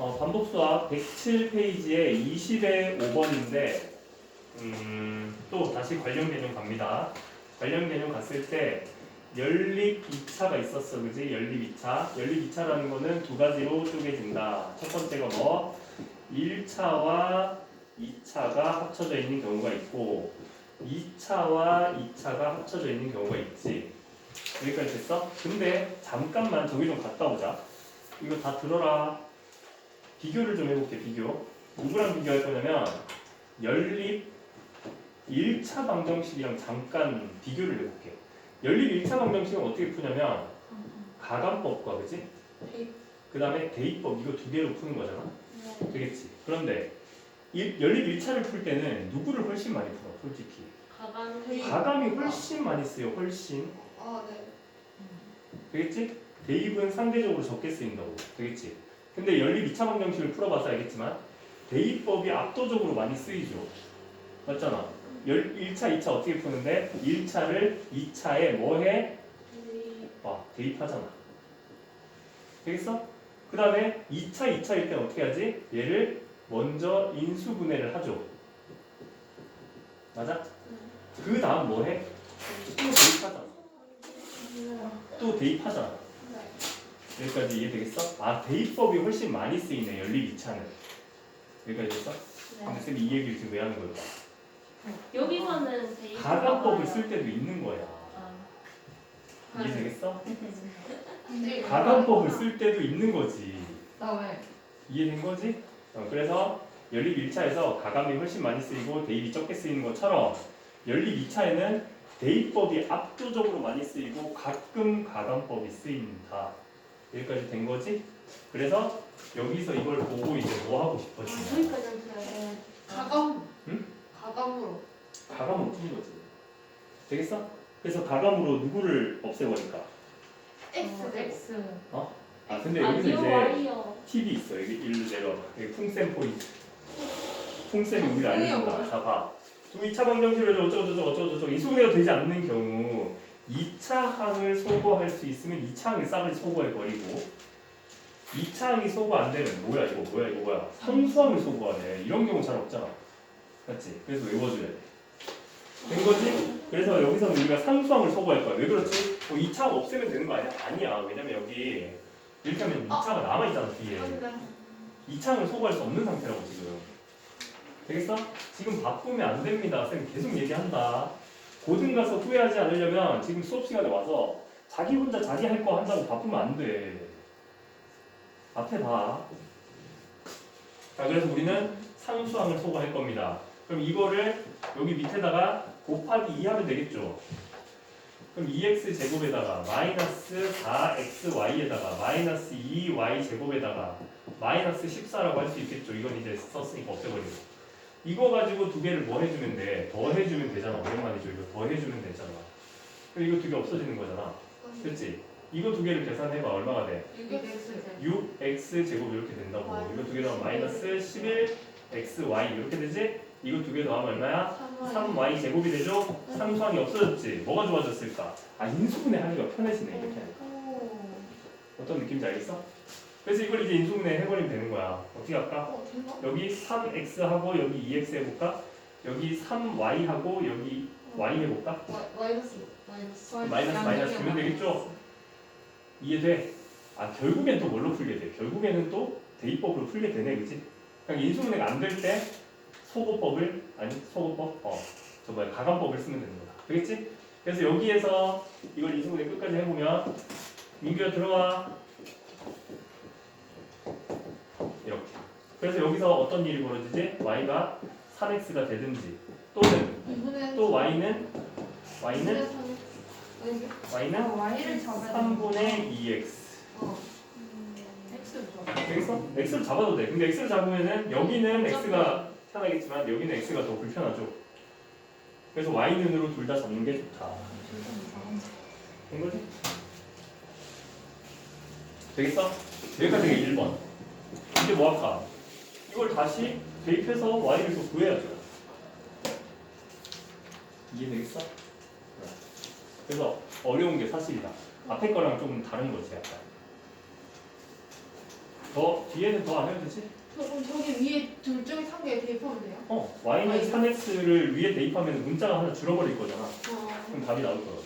어, 반복수학 107페이지에 20의 5번인데 음, 또 다시 관련 개념 갑니다. 관련 개념 갔을 때 연립 2차가 있었어, 그지? 연립 2차. 연립 2차라는 거는 두 가지로 쪼개진다. 첫 번째가 뭐? 1차와 2차가 합쳐져 있는 경우가 있고 2차와 2차가 합쳐져 있는 경우가 있지. 여기까지 됐어? 근데 잠깐만 저기 좀 갔다 오자. 이거 다 들어라. 비교를 좀 해볼게, 비교. 누구랑 비교할 거냐면 연립 1차 방정식이랑 잠깐 비교를 해볼게. 연립 1차 방정식은 어떻게 푸냐면 가감법과 그지? 대입. 그 다음에 대입법 이거 두 개로 푸는 거잖아. 네. 되겠지? 그런데 일- 연립 1차를 풀 때는 누구를 훨씬 많이 풀어, 솔직히. 가감. 가감이 훨씬 많이 쓰여, 훨씬. 아 네. 되겠지? 대입은 상대적으로 적게 쓰인다고. 되겠지? 근데 연립 2차 방정식을 풀어봐서 알겠지만 대입법이 압도적으로 많이 쓰이죠. 맞잖아. 열 1차, 2차 어떻게 푸는데 1차를 2차에 뭐해? 와, 대입하잖아. 되겠어? 그 다음에 2차, 2차일 때는 어떻게 하지? 얘를 먼저 인수분해를 하죠. 맞아? 그 다음 뭐해? 또 대입하잖아. 또 대입하잖아. 네. 여기까지 이해되겠어? 아 대입법이 훨씬 많이 쓰이네 연립 2차는 여기까지 됐어? 근데 네. 쌤이 이 얘기를 지금 왜 하는 걸까? 여기서는 대입. 가감법을 쓸 때도 있는 거야 아. 이해되겠어? 네. 가감법을 쓸 때도 있는 거지 나 왜? 이해된 거지? 어, 그래서 연립 1차에서 가감이 훨씬 많이 쓰이고 대입이 적게 쓰이는 것처럼 연립 2차에는 대입법이 압도적으로 많이 쓰이고 가끔 가감법이 쓰인다 여기까지 된 거지? 그래서 여기서 이걸 보고 이제 뭐 하고 싶어지냐 여기까지 하면 가감. 응? 가감으로. 가감으로 푸는 거지. 되겠어? 그래서 가감으로 누구를 없애버릴까? X 어, X. X. 아 근데 아, 여기서 이거 이제 Y요. 팁이 있어. 여기 일로 내려봐. 여기 풍쌤 포인트. 풍쌤이 우리를 알려준다. 자 봐. 두 2차 방정식을 어쩌고저쩌고 어쩌고저쩌고 인수분해가 되지 않는 경우 2차 항을 소거할 수 있으면 2차 항의 싹을 소거해버리고 2차 항이 소거 안 되면 뭐야 이거 뭐야 이거 뭐야 상수항을 소거하네. 이런 경우 잘 없잖아. 맞지? 그래서 외워줘야 돼. 된 거지? 그래서 여기서는 우리가 상수항을 소거할 거야. 왜 그렇지? 뭐 2차 항 없애면 되는 거 아니야? 아니야. 왜냐면 여기 이렇게 하면 2차가 남아있잖아 뒤에. 근데 2차 항을 소거할 수 없는 상태라고 지금. 되겠어? 지금 바쁘면 안 됩니다. 쌤 계속 얘기한다. 고등 가서 후회하지 않으려면 지금 수업 시간에 와서 자기 혼자 자기 할 거 한다고 바쁘면 안 돼. 앞에 봐. 자, 그래서 우리는 상수항을 소거할 겁니다. 그럼 이거를 여기 밑에다가 곱하기 2 하면 되겠죠? 그럼 2x 제곱에다가 마이너스 4xy에다가 마이너스 2y 제곱에다가 마이너스 14라고 할 수 있겠죠. 이건 이제 썼으니까 없애버리고. 이거 가지고 두 개를 뭐 해주면 돼? 더 해주면 되잖아. 오랜만이죠. 이거 더 해주면 되잖아. 그럼 이거 두 개 없어지는 거잖아. 그렇지? 이거 두 개를 계산해봐. 얼마가 돼? 6X. 6x 제곱 이렇게 된다고. 이거 두 개 더하면 마이너스 11xy 이렇게 되지? 이거 두 개 더하면 얼마야? 3y 제곱이 되죠? 상수항이 없어졌지? 뭐가 좋아졌을까? 아 인수분해 하기가 편해지네 이렇게. 어떤 느낌인지 알겠어? 그래서 이걸 이제 인수분해 해버리면 되는 거야. 어떻게 할까? 어. 여기 3x하고 여기 2x 해볼까? 여기 3y하고 여기 y 해볼까? 마- 마이너스. 마이너스. 마이너스 마이너스 주면 되겠죠? 이해돼? 아 결국엔 또 뭘로 풀게 돼? 결국에는 또 대입법으로 풀게 되네 그치? 그냥 인수분해가 안 될 때 소거법을 아니 소거법? 어저 뭐야 가감법을 쓰면 되는 거다 되겠지? 그래서 여기에서 이걸 인수분해 끝까지 해보면 민규야 들어와 이렇게 그래서 여기서 어떤 일이 벌어지지? y가 3x가 되든지 또는 또 y는 y는 y는 Y를 잡아야 3분의 2x 어. X를 되겠어? x를 잡아도 돼 근데 x를 잡으면은 여기는 x가 편하겠지만 여기는 x가 더 불편하죠 그래서 y는으로 둘 다 잡는 게 좋다 된 거지? 되겠어? 여기까지가 1번 이제 뭐 할까? 이걸 다시 대입해서 y를 또 구해야죠 이해되겠어? 그래서 어려운 게 사실이다 앞에 거랑 조금 다른 거지 약간 더 뒤에는 더 안 해도 되지? 저 그럼 저기 위에 둘 중에 한개 대입하면 돼요? 어 y는 3x를 위에 대입하면 문자가 하나 줄어버릴 거잖아. 어. 그럼 답이 나올 거야.